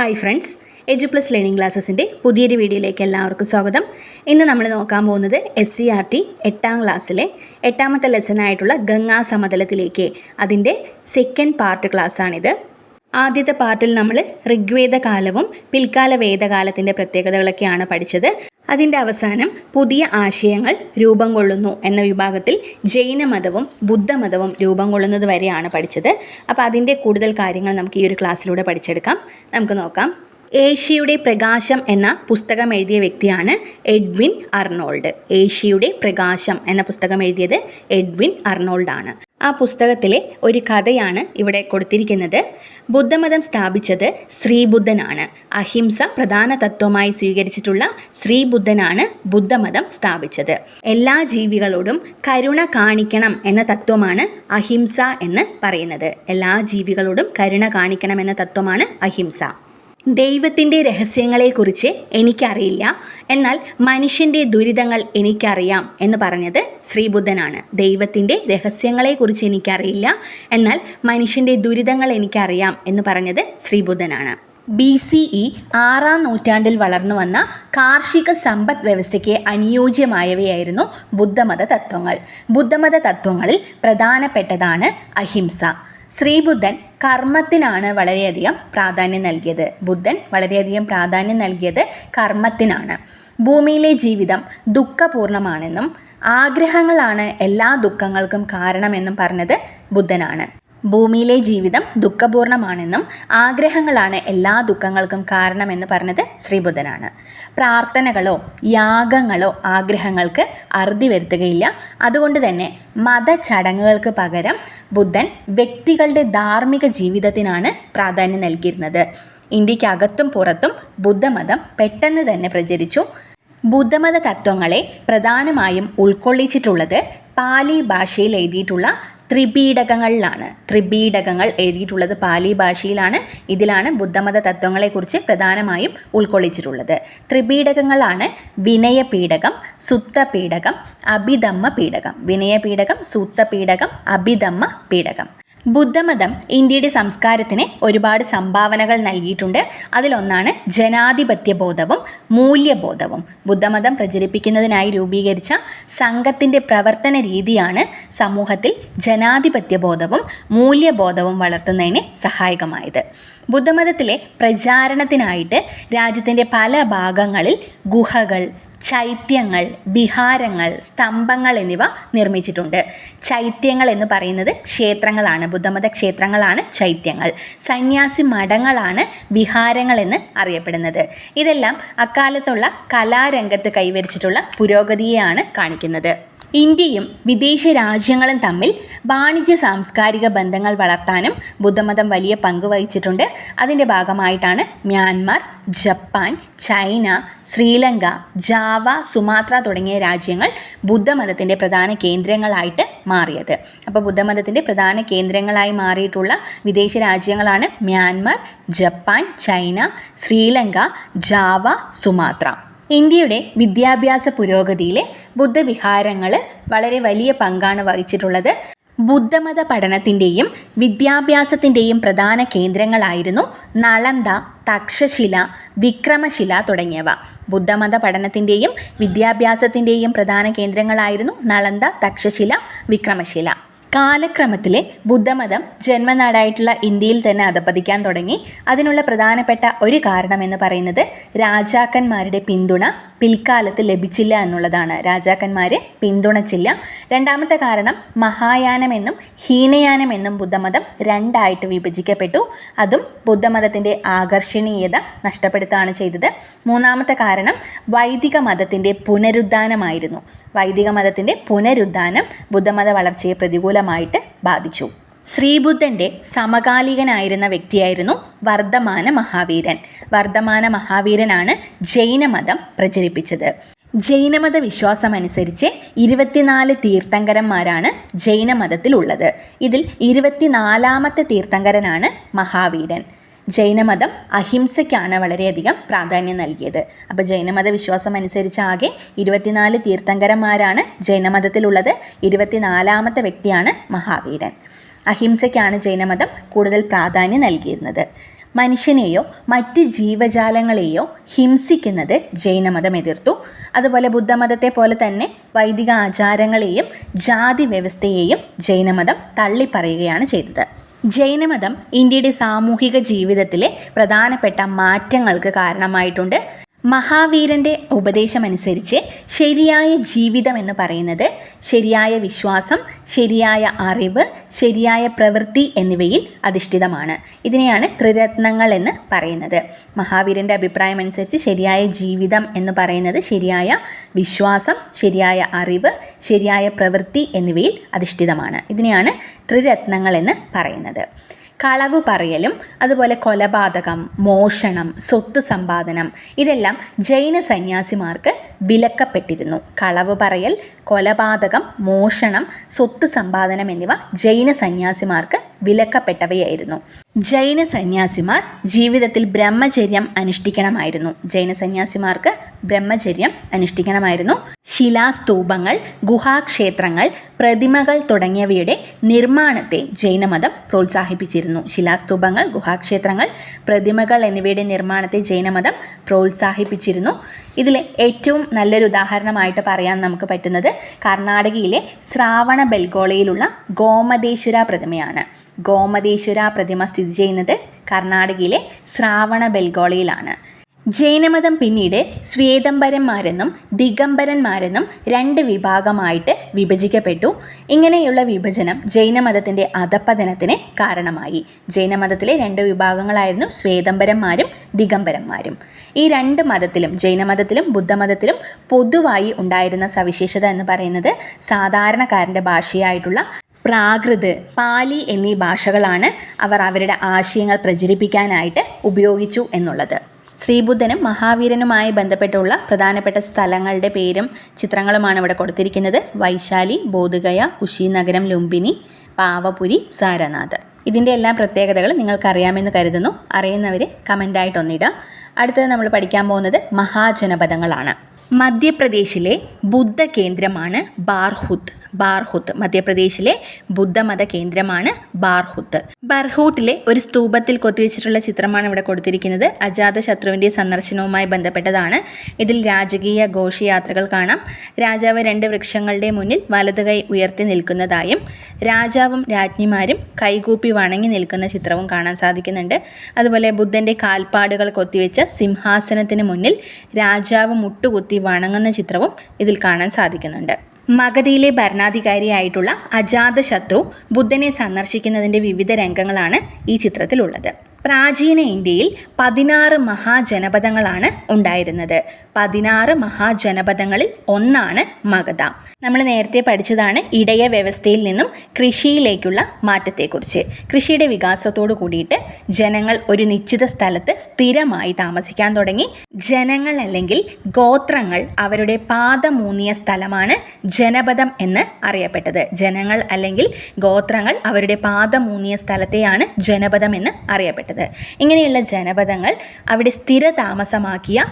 Hi friends edu plus learning ക്ലാസ്സസിന്റെ പുതിയൊരു വീഡിയോയിലേക്ക് എല്ലാവർക്കും സ്വാഗതം. ഇന്ന് നമ്മൾ നോക്കാൻ പോകുന്നത് എസ് സി ആർ ടി എട്ടാം ക്ലാസ്സിലെ എട്ടാമത്തെ ലെസനായിട്ടുള്ള ഗംഗാ സമതലത്തിലേക്ക് അതിന്റെ സെക്കൻഡ് പാർട്ട് ക്ലാസ്സാണിത് ആദ്യത്തെ പാർട്ടിൽ നമ്മൾ ഋഗ്വേദ കാലവും പിൽക്കാല വേദകാലത്തിന്റെ പ്രത്യേകതകളൊക്കെയാണ് പഠിച്ചത്. അതിന്റെ അവസാനം പുതിയ ആശയങ്ങൾ രൂപം കൊള്ളുന്നു എന്ന വിഭാഗത്തിൽ ജൈനമതവും ബുദ്ധമതവും രൂപം കൊള്ളുന്നത് വരെയാണ് പഠിച്ചത്. അപ്പോൾ അതിന്റെ കൂടുതൽ കാര്യങ്ങൾ നമുക്ക് ഈ ഒരു ക്ലാസ്സിലൂടെ പഠിച്ചെടുക്കാം. നമുക്ക് നോക്കാം. ഏഷ്യയുടെ പ്രകാശം എന്ന പുസ്തകം എഴുതിയ വ്യക്തിയാണ് എഡ്വിൻ അർണോൾഡ്. ഏഷ്യയുടെ പ്രകാശം എന്ന പുസ്തകം എഴുതിയത് എഡ്വിൻ അർണോൾഡ് ആണ് ആ പുസ്തകത്തിലെ ഒരു കഥയാണ് ഇവിടെ കൊടുത്തിരിക്കുന്നത്. ബുദ്ധമതം സ്ഥാപിച്ചത് ശ്രീബുദ്ധനാണ്. അഹിംസ പ്രധാന തത്വമായി സ്വീകരിച്ചിട്ടുള്ള ശ്രീബുദ്ധനാണ് ബുദ്ധമതം സ്ഥാപിച്ചത്. എല്ലാ ജീവികളോടും കരുണ കാണിക്കണം എന്ന തത്വമാണ് അഹിംസ എന്ന് പറയുന്നത്. എല്ലാ ജീവികളോടും കരുണ കാണിക്കണം എന്ന തത്വമാണ് അഹിംസ. ദൈവത്തിന്റെ രഹസ്യങ്ങളെക്കുറിച്ച് എനിക്കറിയില്ല. എന്നാൽ മനുഷ്യന്റെ ദുരിതങ്ങൾ എനിക്കറിയാം എന്ന് പറഞ്ഞത് ശ്രീബുദ്ധനാണ്. ദൈവത്തിന്റെ രഹസ്യങ്ങളെക്കുറിച്ച് എനിക്കറിയില്ല. എന്നാൽ മനുഷ്യന്റെ ദുരിതങ്ങൾ എനിക്കറിയാം എന്ന് പറഞ്ഞത് ശ്രീബുദ്ധനാണ്. ബി സി ഇ ആറാം നൂറ്റാണ്ടിൽ വളർന്നു വന്ന കാർഷിക സമ്പദ് വ്യവസ്ഥയ്ക്ക് അനുയോജ്യമായവയായിരുന്നു ബുദ്ധമത തത്വങ്ങൾ. ബുദ്ധമത തത്വങ്ങളിൽ പ്രധാനപ്പെട്ടതാണ് അഹിംസ. ശ്രീബുദ്ധൻ കർമ്മത്തിനാണ് വളരെയധികം പ്രാധാന്യം നൽകിയത്. ബുദ്ധൻ വളരെയധികം പ്രാധാന്യം നൽകിയത് കർമ്മത്തിനാണ്. ഭൂമിയിലെ ജീവിതം ദുഃഖപൂർണമാണെന്നും ആഗ്രഹങ്ങളാണ് എല്ലാ ദുഃഖങ്ങൾക്കും കാരണമെന്നും പറഞ്ഞത് ബുദ്ധനാണ്. ഭൂമിയിലെ ജീവിതം ദുഃഖപൂർണമാണെന്നും ആഗ്രഹങ്ങളാണ് എല്ലാ ദുഃഖങ്ങൾക്കും കാരണമെന്ന് പറഞ്ഞത് ശ്രീബുദ്ധനാണ്. പ്രാർത്ഥനകളോ യാഗങ്ങളോ ആഗ്രഹങ്ങൾക്ക് അറുതി വരുത്തുകയില്ല. അതുകൊണ്ട് തന്നെ മതചടങ്ങുകൾക്ക് പകരം ബുദ്ധൻ വ്യക്തികളുടെ ധാർമ്മിക ജീവിതത്തിനാണ് പ്രാധാന്യം നൽകിയിരുന്നത്. ഇന്ത്യക്കകത്തും പുറത്തും ബുദ്ധമതം പെട്ടെന്ന് തന്നെ പ്രചരിച്ചു. ബുദ്ധമത തത്വങ്ങളെ പ്രധാനമായും ഉൾക്കൊള്ളിച്ചിട്ടുള്ളത് പാലി ഭാഷയിൽ എഴുതിയിട്ടുള്ള ത്രിപീഡകങ്ങളിലാണ് ത്രിപീഡകങ്ങൾ എഴുതിയിട്ടുള്ളത് പാലി ഭാഷയിലാണ്. ഇതിലാണ് ബുദ്ധമത തത്വങ്ങളെക്കുറിച്ച് പ്രധാനമായും ഉൾക്കൊള്ളിച്ചിട്ടുള്ളത്. ത്രിപീഡകങ്ങളാണ് വിനയപീഡകം സുത്തപീഡകം അഭിധമ്മ പീഡകം വിനയപീഡകം സുത്തപീഡകം അഭിധമ്മ പീഡകം ബുദ്ധമതം ഇന്ത്യയുടെ സംസ്കാരത്തിന് ഒരുപാട് സംഭാവനകൾ നൽകിയിട്ടുണ്ട്. അതിലൊന്നാണ് ജനാധിപത്യ ബോധവും മൂല്യബോധവും. ബുദ്ധമതം പ്രചരിപ്പിക്കുന്നതിനായി രൂപീകരിച്ച സംഘത്തിന്റെ പ്രവർത്തന രീതിയാണ് സമൂഹത്തിൽ ജനാധിപത്യ ബോധവും മൂല്യബോധവും വളർത്തുന്നതിന് സഹായകമായത്. ബുദ്ധമതത്തിലെ പ്രചാരണത്തിനായിട്ട് രാജ്യത്തിന്റെ പല ഭാഗങ്ങളിൽ ഗുഹകൾ ചൈത്യങ്ങൾ വിഹാരങ്ങൾ സ്തംഭങ്ങൾ എന്നിവ നിർമ്മിച്ചിട്ടുണ്ട്. ചൈത്യങ്ങൾ എന്ന് പറയുന്നത് ക്ഷേത്രങ്ങളാണ് ബുദ്ധമത ക്ഷേത്രങ്ങളാണ് ചൈത്യങ്ങൾ. സന്യാസി മഠങ്ങളാണ് വിഹാരങ്ങൾ എന്ന് അറിയപ്പെടുന്നത്. ഇതെല്ലാം അക്കാലത്തുള്ള കലാരംഗത്ത് കൈവരിച്ചിട്ടുള്ള പുരോഗതിയെയാണ് കാണിക്കുന്നത്. ഇന്ത്യയും വിദേശ രാജ്യങ്ങളും തമ്മിൽ വാണിജ്യ സാംസ്കാരിക ബന്ധങ്ങൾ വളർത്താനും ബുദ്ധമതം വലിയ പങ്ക് വഹിച്ചിട്ടുണ്ട്. അതിന്റെ ഭാഗമായിട്ടാണ് Myanmar Japan China Sri Lanka Java Sumatra തുടങ്ങിയ രാജ്യങ്ങൾ ബുദ്ധമതത്തിന്റെ പ്രധാന കേന്ദ്രങ്ങളായിട്ട് മാറിയത്. അപ്പോൾ ബുദ്ധമതത്തിന്റെ പ്രധാന കേന്ദ്രങ്ങളായി മാറിയിട്ടുള്ള വിദേശ രാജ്യങ്ങളാണ് Myanmar Japan China Sri Lanka Java Sumatra. ഇന്ത്യയുടെ വിദ്യാഭ്യാസ പുരോഗതിയിലെ ബുദ്ധവിഹാരങ്ങൾ വളരെ വലിയ പങ്കാണ് വഹിച്ചിട്ടുള്ളത്. ബുദ്ധമത പഠനത്തിന്റെയും വിദ്യാഭ്യാസത്തിന്റെയും പ്രധാന കേന്ദ്രങ്ങളായിരുന്നു നളന്ദ തക്ഷശില വിക്രമശില തുടങ്ങിയവ. ബുദ്ധമത പഠനത്തിന്റെയും വിദ്യാഭ്യാസത്തിന്റെയും പ്രധാന കേന്ദ്രങ്ങളായിരുന്നു നളന്ദ തക്ഷശില വിക്രമശില. കാലക്രമത്തിലെ ബുദ്ധമതം ജന്മനാടായിട്ടുള്ള ഇന്ത്യയിൽ തന്നെ അധപ്പതിക്കാൻ തുടങ്ങി. അതിനുള്ള പ്രധാനപ്പെട്ട ഒരു കാരണമെന്ന് പറയുന്നത് രാജാക്കന്മാരുടെ പിന്തുണ പിൽക്കാലത്ത് ലഭിച്ചില്ല എന്നുള്ളതാണ്. രാജാക്കന്മാരെ പിന്തുണച്ചില്ല. രണ്ടാമത്തെ കാരണം മഹായാനമെന്നും ഹീനയാനമെന്നും ബുദ്ധമതം രണ്ടായിട്ട് വിഭജിക്കപ്പെട്ടു. അതും ബുദ്ധമതത്തിന്റെ ആകർഷണീയത നഷ്ടപ്പെടുത്തുകയാണ് ചെയ്തത്. മൂന്നാമത്തെ കാരണം വൈദിക മതത്തിന്റെ പുനരുദ്ധാനമായിരുന്നു. വൈദിക മതത്തിന്റെ പുനരുദ്ധാനം ബുദ്ധമത വളർച്ചയെ പ്രതികൂലമായിട്ട് ബാധിച്ചു. ശ്രീബുദ്ധന്റെ സമകാലികനായിരുന്ന വ്യക്തിയായിരുന്നു വർദ്ധമാന മഹാവീരൻ. വർദ്ധമാന മഹാവീരനാണ് ജൈനമതം പ്രചരിപ്പിച്ചത്. ജൈനമത വിശ്വാസമനുസരിച്ച് ഇരുപത്തിനാല് തീർത്ഥങ്കരന്മാരാണ് ജൈനമതത്തിലുള്ളത് ഇതിൽ ഇരുപത്തിനാലാമത്തെ തീർത്ഥങ്കരനാണ് മഹാവീരൻ. ജൈനമതം അഹിംസയ്ക്കാണ് വളരെയധികം പ്രാധാന്യം നൽകിയത്. അപ്പോൾ ജൈനമത വിശ്വാസം അനുസരിച്ച് ആകെ ഇരുപത്തിനാല് തീർത്ഥങ്കരന്മാരാണ് ജൈനമതത്തിലുള്ളത്. ഇരുപത്തിനാലാമത്തെ വ്യക്തിയാണ് മഹാവീരൻ. അഹിംസയ്ക്കാണ് ജൈനമതം കൂടുതൽ പ്രാധാന്യം നൽകിയിരുന്നത്. മനുഷ്യനെയോ മറ്റ് ജീവജാലങ്ങളെയോ ഹിംസിക്കുന്നത് ജൈനമതം എതിർത്തു. അതുപോലെ ബുദ്ധമതത്തെ പോലെ തന്നെ വൈദിക ആചാരങ്ങളെയും ജാതി വ്യവസ്ഥയെയും ജൈനമതം തള്ളിപ്പറയുകയാണ് ചെയ്തത്. ജൈനമതം ഇന്ത്യയുടെ സാമൂഹിക ജീവിതത്തിലെ പ്രധാനപ്പെട്ട മാറ്റങ്ങൾക്ക് കാരണമായിട്ടുണ്ട്. മഹാവീരന്റെ ഉപദേശമനുസരിച്ച് ശരിയായ ജീവിതം എന്ന് പറയുന്നത് ശരിയായ വിശ്വാസം ശരിയായ അറിവ് ശരിയായ പ്രവൃത്തി എന്നിവയിൽ അധിഷ്ഠിതമാണ്. ഇതിനെയാണ് ത്രിരത്നങ്ങൾ എന്ന് പറയുന്നത്. മഹാവീരന്റെ അഭിപ്രായം അനുസരിച്ച് ശരിയായ ജീവിതം എന്ന് പറയുന്നത് ശരിയായ വിശ്വാസം ശരിയായ അറിവ് ശരിയായ പ്രവൃത്തി എന്നിവയിൽ അധിഷ്ഠിതമാണ്. ഇതിനെയാണ് ത്രിരത്നങ്ങൾ എന്ന് പറയുന്നത്. കളവ് പറയലും അതുപോലെ കൊലപാതകം മോഷണം സ്വത്ത് സമ്പാദനം ഇതെല്ലാം ജൈന സന്യാസിമാർക്ക് വിലക്കപ്പെട്ടിരുന്നു. കളവ് പറയൽ കൊലപാതകം മോഷണം സ്വത്ത് സമ്പാദനം എന്നിവ ജൈന സന്യാസിമാർക്ക് വിലക്കപ്പെട്ടവയായിരുന്നു. ജൈന സന്യാസിമാർ ജീവിതത്തിൽ ബ്രഹ്മചര്യം അനുഷ്ഠിക്കണമായിരുന്നു. ജൈന സന്യാസിമാർക്ക് ബ്രഹ്മചര്യം അനുഷ്ഠിക്കണമായിരുന്നു. ശിലാസ്തൂപങ്ങൾ ഗുഹാക്ഷേത്രങ്ങൾ പ്രതിമകൾ തുടങ്ങിയവയുടെ നിർമ്മാണത്തെ ജൈനമതം പ്രോത്സാഹിപ്പിച്ചിരുന്നു. ശിലാസ്തൂപങ്ങൾ ഗുഹാക്ഷേത്രങ്ങൾ പ്രതിമകൾ എന്നിവയുടെ നിർമ്മാണത്തെ ജൈനമതം പ്രോത്സാഹിപ്പിച്ചിരുന്നു. ഇതിലെ ഏറ്റവും നല്ലൊരു ഉദാഹരണമായിട്ട് പറയാൻ നമുക്ക് പറ്റുന്നത് കർണാടകയിലെ ശ്രാവണ ബെൽഗോളയിലുള്ള ഗോമതേശ്വര പ്രതിമയാണ്. ഗോമതേശ്വര പ്രതിമ സ്ഥിതി ചെയ്യുന്നത് കർണാടകയിലെ ശ്രാവണ ബെൽഗോളയിലാണ്. ജൈനമതം പിന്നീട് സ്വേതംബരന്മാരെന്നും ദിഗംബരന്മാരെന്നും രണ്ട് വിഭാഗമായിട്ട് വിഭജിക്കപ്പെട്ടു. ഇങ്ങനെയുള്ള വിഭജനം ജൈനമതത്തിന്റെ അധപ്പതനത്തിന് കാരണമായി. ജൈനമതത്തിലെ രണ്ട് വിഭാഗങ്ങളായിരുന്നു സ്വേതംബരന്മാരും ദിഗംബരന്മാരും. ഈ രണ്ട് മതത്തിലും ജൈനമതത്തിലും ബുദ്ധമതത്തിലും പൊതുവായി ഉണ്ടായിരുന്ന സവിശേഷത എന്ന് പറയുന്നത് സാധാരണക്കാരന്റെ ഭാഷയായിട്ടുള്ള പ്രാകൃത് പാലി എന്നീ ഭാഷകളാണ് അവർ അവരുടെ ആശയങ്ങൾ പ്രചരിപ്പിക്കാനായിട്ട് ഉപയോഗിച്ചു എന്നുള്ളത്. ശ്രീബുദ്ധനും മഹാവീരനുമായി ബന്ധപ്പെട്ടുള്ള പ്രധാനപ്പെട്ട സ്ഥലങ്ങളുടെ പേരും ചിത്രങ്ങളുമാണ് ഇവിടെ കൊടുത്തിരിക്കുന്നത്. വൈശാലി ബോധഗയ കുശിനഗരം ലുംബിനി പാവപുരി സാരനാഥ്. ഇതിന്റെ എല്ലാ പ്രത്യേകതകളും നിങ്ങൾക്കറിയാമെന്ന് കരുതുന്നു. അറിയുന്നവർ കമന്റായിട്ട് ഒന്നിടുക. അടുത്തത് നമ്മൾ പഠിക്കാൻ പോകുന്നത് മഹാജനപദങ്ങളാണ്. മധ്യപ്രദേശിലെ ബുദ്ധ കേന്ദ്രമാണ് ബാർഹുത്ത് ബാർഹുത്ത് മധ്യപ്രദേശിലെ ബുദ്ധമത കേന്ദ്രമാണ് ബാർഹുത്ത്. ബർഹൂട്ടിലെ ഒരു സ്തൂപത്തിൽ കൊത്തിവെച്ചിട്ടുള്ള ചിത്രമാണ് ഇവിടെ കൊടുത്തിരിക്കുന്നത്. അജാതശത്രുവിന്റെ സന്ദർശനവുമായി ബന്ധപ്പെട്ടതാണ്. ഇതിൽ രാജകീയ ഘോഷയാത്രകൾ കാണാം. രാജാവ് രണ്ട് വൃക്ഷങ്ങളുടെ മുന്നിൽ വലത് കൈ ഉയർത്തി നിൽക്കുന്നതായും രാജാവും രാജ്ഞിമാരും കൈകൂപ്പി വണങ്ങി നിൽക്കുന്ന ചിത്രവും കാണാൻ സാധിക്കുന്നുണ്ട്. അതുപോലെ ബുദ്ധന്റെ കാൽപ്പാടുകൾ കൊത്തിവെച്ച സിംഹാസനത്തിന് മുന്നിൽ രാജാവ് മുട്ടുകുത്തി വണങ്ങുന്ന ചിത്രവും ഇതിൽ കാണാൻ സാധിക്കുന്നുണ്ട്. മഗധയിലെ ഭരണാധികാരിയായിട്ടുള്ള അജാതശത്രു ബുദ്ധനെ സന്ദർശിക്കുന്നതിന്റെ വിവിധ രംഗങ്ങളാണ് ഈ ചിത്രത്തിലുള്ളത്. പ്രാചീന ഇന്ത്യയിൽ പതിനാറ് മഹാജനപദങ്ങളാണ് ഉണ്ടായിരുന്നത്. പതിനാറ് മഹാജനപദങ്ങളിൽ ഒന്നാണ് മഗധ. നമ്മൾ നേരത്തെ പഠിച്ചതാണ് ഇടയ വ്യവസ്ഥയിൽ നിന്നും കൃഷിയിലേക്കുള്ള മാറ്റത്തെക്കുറിച്ച്. കൃഷിയുടെ വികാസത്തോടു കൂടിയിട്ട് ജനങ്ങൾ ഒരു നിശ്ചിത സ്ഥലത്ത് സ്ഥിരമായി താമസിക്കാൻ തുടങ്ങി. ജനങ്ങൾ അല്ലെങ്കിൽ ഗോത്രങ്ങൾ അവരുടെ പാദമൂന്നിയ സ്ഥലമാണ് ജനപദം എന്ന് അറിയപ്പെട്ടത്. ജനങ്ങൾ അല്ലെങ്കിൽ ഗോത്രങ്ങൾ അവരുടെ പാദമൂന്നിയ സ്ഥലത്തെയാണ് ജനപദം എന്ന് അറിയപ്പെട്ടത്. ഇങ്ങനെയുള്ള ജനപദങ്ങൾ അവിടെ സ്ഥിര താമസമാക്കിയ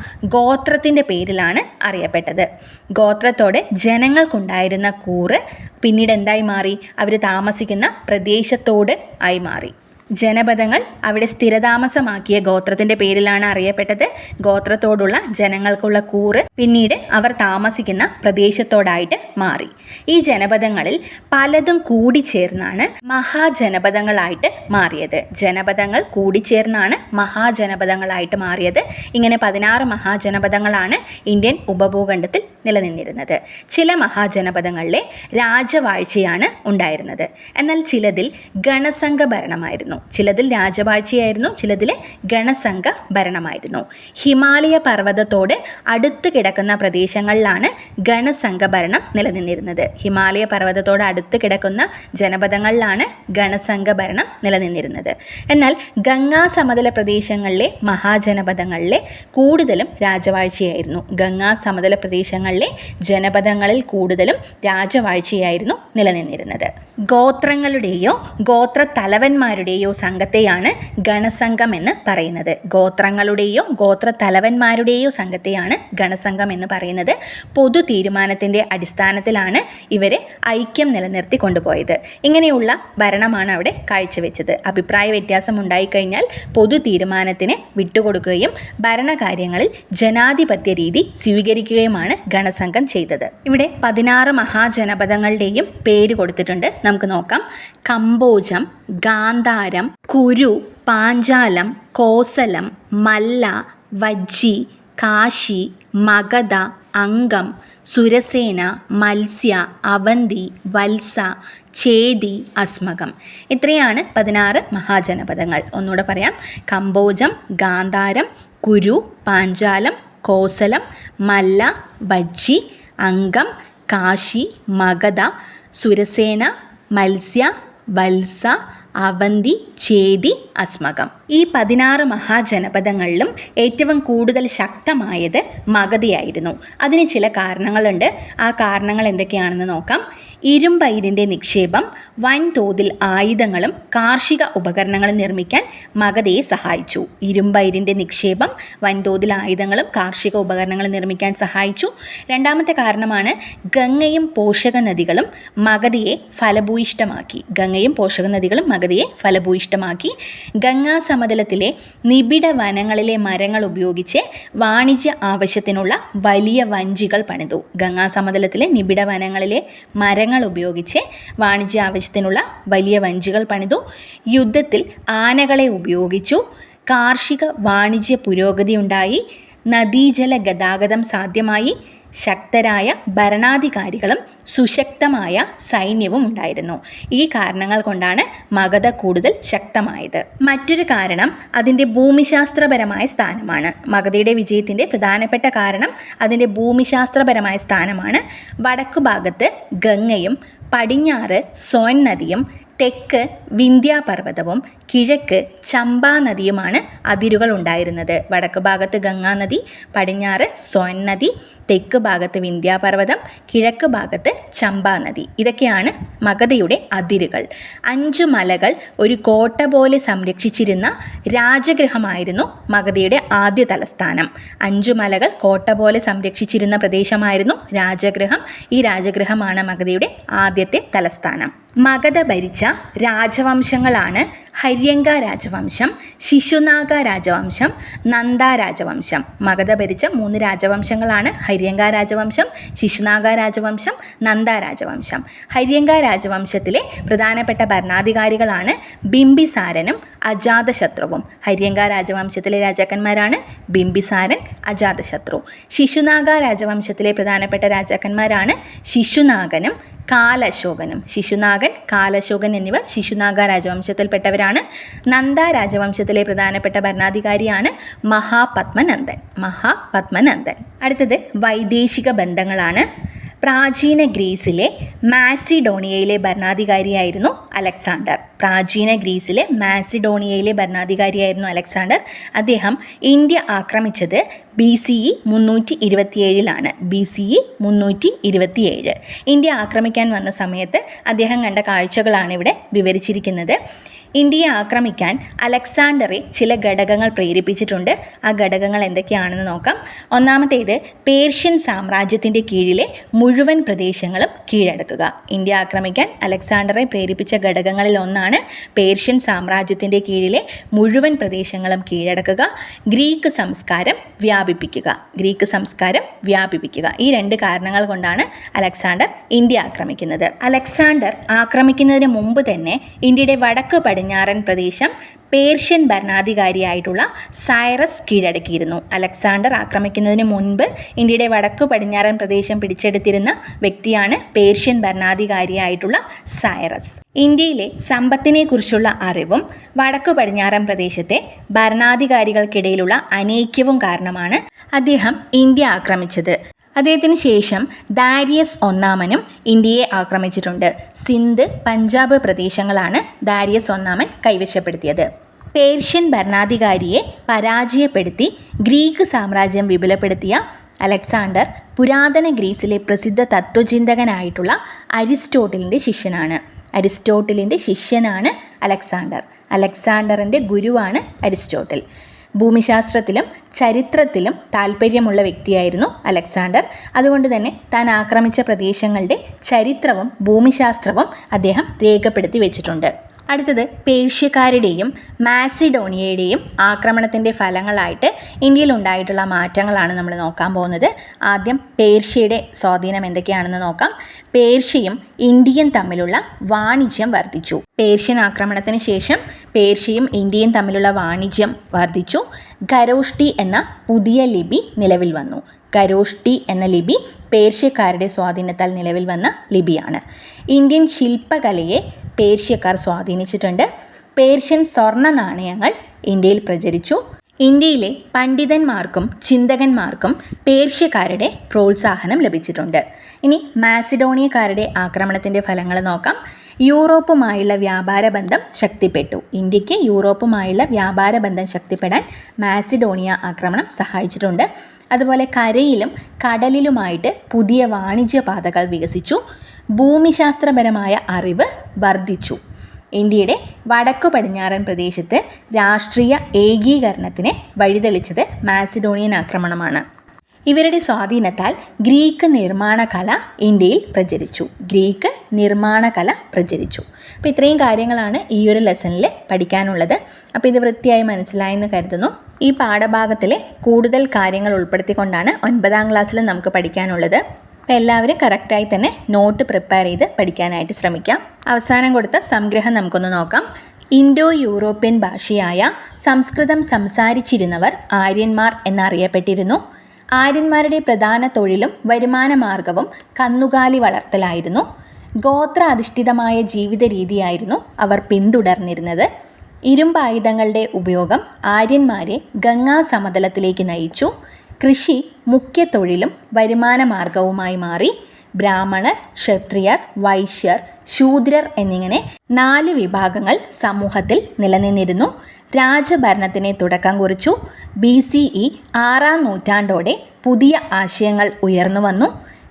ഗോത്രത്തിന്റെ പേരിലാണ് അറിയപ്പെട്ടത്. ഗോത്രത്തോടെ ജനങ്ങൾക്കുണ്ടായിരുന്ന കൂറ് പിന്നീട് എന്തായി മാറി? അവർ താമസിക്കുന്ന പ്രദേശത്തോട് ആയി മാറി. ജനപദങ്ങൾ അവിടെ സ്ഥിരതാമസമാക്കിയ ഗോത്രത്തിന്റെ പേരിലാണ് അറിയപ്പെട്ടത്. ഗോത്രത്തോടുള്ള ജനങ്ങൾക്കുള്ള കൂറ് പിന്നീട് അവർ താമസിക്കുന്ന പ്രദേശത്തോടായിട്ട് മാറി. ഈ ജനപദങ്ങളിൽ പലതും കൂടിച്ചേർന്നാണ് മഹാജനപദങ്ങളായിട്ട് മാറിയത്. ജനപദങ്ങൾ കൂടിച്ചേർന്നാണ് മഹാജനപദങ്ങളായിട്ട് മാറിയത്. ഇങ്ങനെ പതിനാറ് മഹാജനപദങ്ങളാണ് ഇന്ത്യൻ ഉപഭൂഖണ്ഡത്തിൽ നിലനിന്നിരുന്നത്. ചില മഹാജനപദങ്ങളിലെ രാജവാഴ്ചയാണ് ഉണ്ടായിരുന്നത്. എന്നാൽ ചിലതിൽ ഗണസംഘ ഭരണമായിരുന്നു ചിലതിൽ രാജവാഴ്ചയായിരുന്നു ചിലതിൽ ഗണസംഘ ഭരണമായിരുന്നു. ഹിമാലയ പർവതത്തോട് അടുത്ത് കിടക്കുന്ന പ്രദേശങ്ങളിലാണ് ഗണസംഘ ഭരണം നിലനിന്നിരുന്നത്. ഹിമാലയ പർവതത്തോട് അടുത്ത് കിടക്കുന്ന ജനപദങ്ങളിലാണ് ഗണസംഘ ഭരണം നിലനിന്നിരുന്നത്. എന്നാൽ ഗംഗാ സമതല പ്രദേശങ്ങളിലെ മഹാജനപദങ്ങളിലെ കൂടുതലും രാജവാഴ്ചയായിരുന്നു. ഗംഗാ സമതല പ്രദേശങ്ങളിലെ ജനപദങ്ങളിൽ കൂടുതലും രാജവാഴ്ചയായിരുന്നു നിലനിന്നിരുന്നത്. ഗോത്രങ്ങളുടെയോ ഗോത്ര തലവന്മാരുടെയോ വ്യക്തികളെയോ സംഘത്തെയാണ് ഗണസംഘം എന്ന് പറയുന്നത്. ഗോത്രങ്ങളുടെയോ ഗോത്ര തലവന്മാരുടെയോ സംഘത്തെയാണ് ഗണസംഘം എന്ന് പറയുന്നത്. പൊതു തീരുമാനത്തിന്റെ അടിസ്ഥാനത്തിലാണ് ഇവരെ ഐക്യം നിലനിർത്തി കൊണ്ടുപോയത്. ഇങ്ങനെയുള്ള ഭരണമാണ് അവിടെ കാഴ്ചവെച്ചത്. അഭിപ്രായ വ്യത്യാസം ഉണ്ടായിക്കഴിഞ്ഞാൽ പൊതു തീരുമാനത്തിന് വിട്ടുകൊടുക്കുകയും ഭരണകാര്യങ്ങളിൽ ജനാധിപത്യ രീതി സ്വീകരിക്കുകയുമാണ് ഗണസംഘം ചെയ്തത്. ഇവിടെ പതിനാറ് മഹാജനപദങ്ങളുടെയും പേര് കൊടുത്തിട്ടുണ്ട്. നമുക്ക് നോക്കാം. കമ്പോജം ഗാന്ധാരം കുരു പാഞ്ചാലം കോസലം മല്ല വജ്ജി കാശി മഗധ അംഗം സുരസേന മത്സ്യ അവന്തി വത്സ ചേതി അസ്മകം. ഇത്രയാണ് പതിനാറ് മഹാജനപദങ്ങൾ. ഒന്നുകൂടെ പറയാം. കമ്പോജം ഗാന്ധാരം കുരു പാഞ്ചാലം കോസലം മല്ല വജ്ജി അംഗം കാശി മഗധ സുരസേന മത്സ്യ വത്സ അവന്തി ചേതി അസ്മകം. ഈ പതിനാറ് മഹാജനപദങ്ങളിലും ഏറ്റവും കൂടുതൽ ശക്തമായത് മഗതിയായിരുന്നു അതിന് ചില കാരണങ്ങളുണ്ട്. ആ കാരണങ്ങൾ എന്തൊക്കെയാണെന്ന് നോക്കാം. ഇരുമ്പയിരിന്റെ നിക്ഷേപം വൻതോതിൽ ആയുധങ്ങളും കാർഷിക ഉപകരണങ്ങളും നിർമ്മിക്കാൻ മഗധയെ സഹായിച്ചു. ഇരുമ്പയിരിന്റെ നിക്ഷേപം വൻതോതിൽ ആയുധങ്ങളും കാർഷിക ഉപകരണങ്ങളും നിർമ്മിക്കാൻ സഹായിച്ചു. രണ്ടാമത്തെ കാരണമാണ് ഗംഗയും പോഷക നദികളും മഗധയെ ഫലഭൂയിഷ്ടമാക്കി ഗംഗയും പോഷക നദികളും മഗധയെ ഫലഭൂയിഷ്ടമാക്കി ഗംഗാ സമതലത്തിലെ നിബിഡ വനങ്ങളിലെ മരങ്ങൾ ഉപയോഗിച്ച് വാണിജ്യ ആവശ്യത്തിനുള്ള വലിയ വഞ്ചികൾ പണിതു. ഗംഗാ സമതലത്തിലെ നിബിഡ വനങ്ങളിലെ മരങ്ങൾ ഉപയോഗിച്ച് വാണിജ്യ ആവശ്യത്തിനുള്ള വലിയ വഞ്ചികൾ പണിതു. യുദ്ധത്തിൽ ആനകളെ ഉപയോഗിച്ചു. കാർഷിക വാണിജ്യ പുരോഗതി ഉണ്ടായി നദീജല ഗതാഗതം സാധ്യമായി. ശക്തരായ ഭരണാധികാരികളും സുശക്തമായ സൈന്യവും ഉണ്ടായിരുന്നു. ഈ കാരണങ്ങൾ കൊണ്ടാണ് മഗധ കൂടുതൽ ശക്തമായത്. മറ്റൊരു കാരണം അതിന്റെ ഭൂമിശാസ്ത്രപരമായ സ്ഥാനമാണ്. മഗധയുടെ വിജയത്തിന്റെ പ്രധാനപ്പെട്ട കാരണം അതിന്റെ ഭൂമിശാസ്ത്രപരമായ സ്ഥാനമാണ്. വടക്കു ഭാഗത്ത് ഗംഗയും പടിഞ്ഞാറ് സോൻ നദിയും തെക്ക് വിന്ധ്യാപർവതവും കിഴക്ക് ചമ്പാ നദിയുമാണ് അതിരുകൾ ഉണ്ടായിരുന്നത്. വടക്ക് ഭാഗത്ത് ഗംഗാനദി പടിഞ്ഞാറ് സോൻ നദി തെക്ക് ഭാഗത്ത് വിന്ധ്യാപർവതം കിഴക്ക് ഭാഗത്ത് ചമ്പാ നദി. ഇതൊക്കെയാണ് മഗധയുടെ അതിരുകൾ. അഞ്ച് മലകൾ ഒരു കോട്ട പോലെ സംരക്ഷിച്ചിരുന്ന രാജഗൃഹമായിരുന്നു മഗധയുടെ ആദ്യ തലസ്ഥാനം. അഞ്ച് മലകൾ കോട്ട പോലെ സംരക്ഷിച്ചിരുന്ന പ്രദേശമായിരുന്നു രാജഗൃഹം. ഈ രാജഗൃഹമാണ് മഗധയുടെ ആദ്യത്തെ തലസ്ഥാനം. മഗധ ഭരിച്ച രാജവംശങ്ങളാണ് ഹര്യങ്ക രാജവംശം ശിശുനാഗ രാജവംശം നന്ദ രാജവംശം. മഗധ ഭരിച്ച മൂന്ന് രാജവംശങ്ങളാണ് ഹര്യങ്ക രാജവംശം ശിശുനാഗ രാജവംശം നന്ദ രാജവംശം. ഹര്യങ്ക രാജവംശത്തിലെ പ്രധാനപ്പെട്ട ഭരണാധികാരികളാണ് ബിംബിസാരനും അജാതശത്രുവും. ഹര്യങ്ക രാജവംശത്തിലെ രാജാക്കന്മാരാണ് ബിംബിസാരൻ അജാതശത്രു. ശിശുനാഗ രാജവംശത്തിലെ പ്രധാനപ്പെട്ട രാജാക്കന്മാരാണ് ശിശുനാഗനും കാലശോകനും. ശിശുനാഗൻ കാലശോകൻ എന്നിവർ ശിശുനാഗ രാജവംശത്തിൽപ്പെട്ടവരാണ്. നന്ദ രാജവംശത്തിലെ പ്രധാനപ്പെട്ട ഭരണാധികാരിയാണ് മഹാപത്മനന്ദൻ. മഹാപത്മനന്ദൻ. അടുത്തത് വൈദേശിക ബന്ധങ്ങളാണ്. പ്രാചീന ഗ്രീസിലെ മാസിഡോണിയയിലെ ഭരണാധികാരിയായിരുന്നു അലക്സാണ്ടർ. പ്രാചീന ഗ്രീസിലെ മാസിഡോണിയയിലെ ഭരണാധികാരിയായിരുന്നു അലക്സാണ്ടർ. അദ്ദേഹം ഇന്ത്യ ആക്രമിച്ചത് ബി സി ഇ മുന്നൂറ്റി ഇരുപത്തിയേഴിലാണ് ബി സി ഇ മുന്നൂറ്റി ഇരുപത്തിയേഴ് ഇന്ത്യ ആക്രമിക്കാൻ വന്ന സമയത്ത് അദ്ദേഹം കണ്ട കാഴ്ചകളാണ് ഇവിടെ വിവരിച്ചിരിക്കുന്നത്. ഇന്ത്യയെ ആക്രമിക്കാൻ അലക്സാണ്ടറെ ചില ഘടകങ്ങൾ പ്രേരിപ്പിച്ചിട്ടുണ്ട്. ആ ഘടകങ്ങൾ എന്തൊക്കെയാണെന്ന് നോക്കാം. ഒന്നാമത്തേത് പേർഷ്യൻ സാമ്രാജ്യത്തിന്റെ കീഴിലെ മുഴുവൻ പ്രദേശങ്ങളും കീഴടക്കുക. ഇന്ത്യ ആക്രമിക്കാൻ അലക്സാണ്ടറെ പ്രേരിപ്പിച്ച ഘടകങ്ങളിൽ ഒന്നാണ് പേർഷ്യൻ സാമ്രാജ്യത്തിന്റെ കീഴിലെ മുഴുവൻ പ്രദേശങ്ങളും കീഴടക്കുക. ഗ്രീക്ക് സംസ്കാരം വ്യാപിപ്പിക്കുക. ഗ്രീക്ക് സംസ്കാരം വ്യാപിപ്പിക്കുക. ഈ രണ്ട് കാരണങ്ങൾ കൊണ്ടാണ് അലക്സാണ്ടർ ഇന്ത്യ ആക്രമിക്കുന്നത്. അലക്സാണ്ടർ ആക്രമിക്കുന്നതിന് മുമ്പ് തന്നെ ഇന്ത്യയുടെ വടക്ക് പടിഞ്ഞാറൻ പ്രദേശം പേർഷ്യൻ ഭരണാധികാരിയായിട്ടുള്ള സൈറസ് കീഴടക്കിയിരുന്നു. അലക്സാണ്ടർ ആക്രമിക്കുന്നതിന് മുൻപ് ഇന്ത്യയുടെ വടക്കു പടിഞ്ഞാറൻ പ്രദേശം പിടിച്ചെടുത്തിരുന്ന വ്യക്തിയാണ് പേർഷ്യൻ ഭരണാധികാരിയായിട്ടുള്ള സൈറസ്. ഇന്ത്യയിലെ സമ്പത്തിനെക്കുറിച്ചുള്ള അറിവും വടക്കു പടിഞ്ഞാറൻ പ്രദേശത്തെ ഭരണാധികാരികൾക്കിടയിലുള്ള അനൈക്യവും കാരണമാണ് അദ്ദേഹം ഇന്ത്യ ആക്രമിച്ചത്. അദ്ദേഹത്തിന് ശേഷം ദാരിയസ് ഒന്നാമനും ഇന്ത്യയെ ആക്രമിച്ചിട്ടുണ്ട്. സിന്ധ് പഞ്ചാബ് പ്രദേശങ്ങളാണ് ദാരിയസ് ഒന്നാമൻ കൈവശപ്പെടുത്തിയത്. പേർഷ്യൻ ഭരണാധികാരിയെ പരാജയപ്പെടുത്തി ഗ്രീക്ക് സാമ്രാജ്യം വിപുലപ്പെടുത്തിയ അലക്സാണ്ടർ പുരാതന ഗ്രീസിലെ പ്രസിദ്ധ തത്വചിന്തകനായിട്ടുള്ള അരിസ്റ്റോട്ടിലിന്റെ ശിഷ്യനാണ്. അരിസ്റ്റോട്ടിലിന്റെ ശിഷ്യനാണ് അലക്സാണ്ടർ. അലക്സാണ്ടറിന്റെ ഗുരുവാണ് അരിസ്റ്റോട്ടിൽ. ഭൂമിശാസ്ത്രത്തിലും ചരിത്രത്തിലും താല്പര്യമുള്ള വ്യക്തിയായിരുന്നു അലക്സാണ്ടർ. അതുകൊണ്ട് തന്നെ താൻ ആക്രമിച്ച പ്രദേശങ്ങളുടെ ചരിത്രവും ഭൂമിശാസ്ത്രവും അദ്ദേഹം രേഖപ്പെടുത്തി വെച്ചിട്ടുണ്ട്. അടുത്തത് പേർഷ്യക്കാരുടെയും മാസിഡോണിയയുടെയും ആക്രമണത്തിന്റെ ഫലങ്ങളായിട്ട് ഇന്ത്യയിൽ ഉണ്ടായിട്ടുള്ള മാറ്റങ്ങളാണ് നമ്മൾ നോക്കാൻ പോകുന്നത്. ആദ്യം പേർഷ്യയുടെ സ്വാധീനം എന്തൊക്കെയാണെന്ന് നോക്കാം. പേർഷ്യയും ഇന്ത്യയും തമ്മിലുള്ള വാണിജ്യം വർദ്ധിച്ചു. പേർഷ്യൻ ആക്രമണത്തിന് ശേഷം പേർഷ്യയും ഇന്ത്യയും തമ്മിലുള്ള വാണിജ്യം വർദ്ധിച്ചു. ഖരോഷ്ടി എന്ന പുതിയ ലിപി നിലവിൽ വന്നു. ഖരോഷ്ടി എന്ന ലിപി പേർഷ്യക്കാരുടെ സ്വാധീനത്താൽ നിലവിൽ വന്ന ലിപിയാണ്. ഇന്ത്യൻ ശില്പകലയെ പേർഷ്യക്കാർ സ്വാധീനിച്ചിട്ടുണ്ട്. പേർഷ്യൻ സ്വർണ നാണയങ്ങൾ ഇന്ത്യയിൽ പ്രചരിച്ചു. ഇന്ത്യയിലെ പണ്ഡിതന്മാർക്കും ചിന്തകന്മാർക്കും പേർഷ്യക്കാരുടെ പ്രോത്സാഹനം ലഭിച്ചിട്ടുണ്ട്. ഇനി മാസിഡോണിയക്കാരുടെ ആക്രമണത്തിന്റെ ഫലങ്ങൾ നോക്കാം. യൂറോപ്പുമായുള്ള വ്യാപാര ബന്ധം ശക്തിപ്പെട്ടു. ഇന്ത്യയ്ക്ക് യൂറോപ്പുമായുള്ള വ്യാപാര ബന്ധം ശക്തിപ്പെടാൻ മാസിഡോണിയ ആക്രമണം സഹായിച്ചിട്ടുണ്ട്. അതുപോലെ കരയിലും കടലിലുമായിട്ട് പുതിയ വാണിജ്യ പാതകൾ വികസിച്ചു. ഭൂമിശാസ്ത്രപരമായ അറിവ് വർദ്ധിച്ചു. ഇന്ത്യയുടെ വടക്കു പടിഞ്ഞാറൻ പ്രദേശത്ത് രാഷ്ട്രീയ ഏകീകരണത്തിന് വഴിതെളിച്ചത് മാസിഡോണിയൻ ആക്രമണമാണ്. ഇവരുടെ സ്വാധീനത്താൽ ഗ്രീക്ക് നിർമ്മാണ കല ഇന്ത്യയിൽ പ്രചരിച്ചു. ഗ്രീക്ക് നിർമ്മാണ കല പ്രചരിച്ചു. അപ്പോൾ ഇത്രയും കാര്യങ്ങളാണ് ഈ ഒരു ലെസണിൽ പഠിക്കാനുള്ളത്. അപ്പോൾ ഇത് വൃത്തിയായി മനസ്സിലായെന്ന് കരുതുന്നു. ഈ പാഠഭാഗത്തിലെ കൂടുതൽ കാര്യങ്ങൾ ഉൾപ്പെടുത്തിക്കൊണ്ടാണ് ഒൻപതാം ക്ലാസ്സിൽ നമുക്ക് പഠിക്കാനുള്ളത്. അപ്പോൾ എല്ലാവരും കറക്റ്റായി തന്നെ നോട്ട് പ്രിപ്പയർ ചെയ്ത് പഠിക്കാനായിട്ട് ശ്രമിക്കാം. അവസാനം കൊടുത്ത സംഗ്രഹം നമുക്കൊന്ന് നോക്കാം. ഇൻഡോ യൂറോപ്യൻ ഭാഷയായ സംസ്കൃതം സംസാരിച്ചിരുന്നവർ ആര്യന്മാർ എന്നറിയപ്പെട്ടിരുന്നു. ആര്യന്മാരുടെ പ്രധാന തൊഴിലും വരുമാന മാർഗവും കന്നുകാലി വളർത്തലായിരുന്നു. ഗോത്ര അധിഷ്ഠിതമായ ജീവിത രീതിയായിരുന്നു അവർ പിന്തുടർന്നിരുന്നത്. ഇരുമ്പായുധങ്ങളുടെ ഉപയോഗം ആര്യന്മാരെ ഗംഗാ സമതലത്തിലേക്ക് നയിച്ചു. കൃഷി മുഖ്യ തൊഴിലും വരുമാന മാർഗവുമായി മാറി. ബ്രാഹ്മണർ ക്ഷത്രിയർ വൈശ്യർ ശൂദ്രർ എന്നിങ്ങനെ നാല് വിഭാഗങ്ങൾ സമൂഹത്തിൽ നിലനിന്നിരുന്നു. രാജഭരണത്തിന് തുടക്കം കുറിച്ചു. ബി സി ഇ ആറാം നൂറ്റാണ്ടോടെ പുതിയ ആശയങ്ങൾ ഉയർന്നു വന്നു.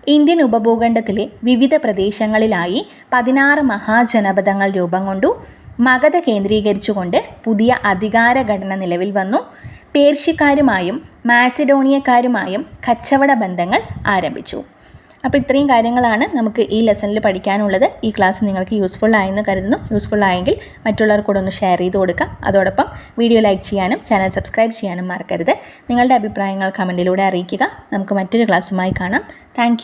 ഇന്ത്യൻ ഉപഭൂഖണ്ഡത്തിലെ വിവിധ പ്രദേശങ്ങളിലായി പതിനാറ് മഹാജനപദങ്ങൾ രൂപം കൊണ്ടു. മഗധ കേന്ദ്രീകരിച്ചുകൊണ്ട് പുതിയ അധികാരഘടന നിലവിൽ വന്നു. പേർഷ്യക്കാരുമായും മാസിഡോണിയക്കാരുമായും കച്ചവട ബന്ധങ്ങൾ ആരംഭിച്ചു. അപ്പോൾ ഇത്രയും കാര്യങ്ങളാണ് നമുക്ക് ഈ ലെസണിൽ പഠിക്കാനുള്ളത്. ഈ ക്ലാസ് നിങ്ങൾക്ക് യൂസ്ഫുൾ ആയെന്ന് കരുതുന്നു. യൂസ്ഫുൾ ആയെങ്കിൽ മറ്റുള്ളവർ കൂടെ ഒന്ന് ഷെയർ ചെയ്ത് കൊടുക്കാം അതോടൊപ്പം വീഡിയോ ലൈക്ക് ചെയ്യാനും ചാനൽ സബ്സ്ക്രൈബ് ചെയ്യാനും മറക്കരുത്. നിങ്ങളുടെ അഭിപ്രായങ്ങൾ കമന്റിലൂടെ അറിയിക്കുക. നമുക്ക് മറ്റൊരു ക്ലാസ്സുമായി കാണാം. താങ്ക്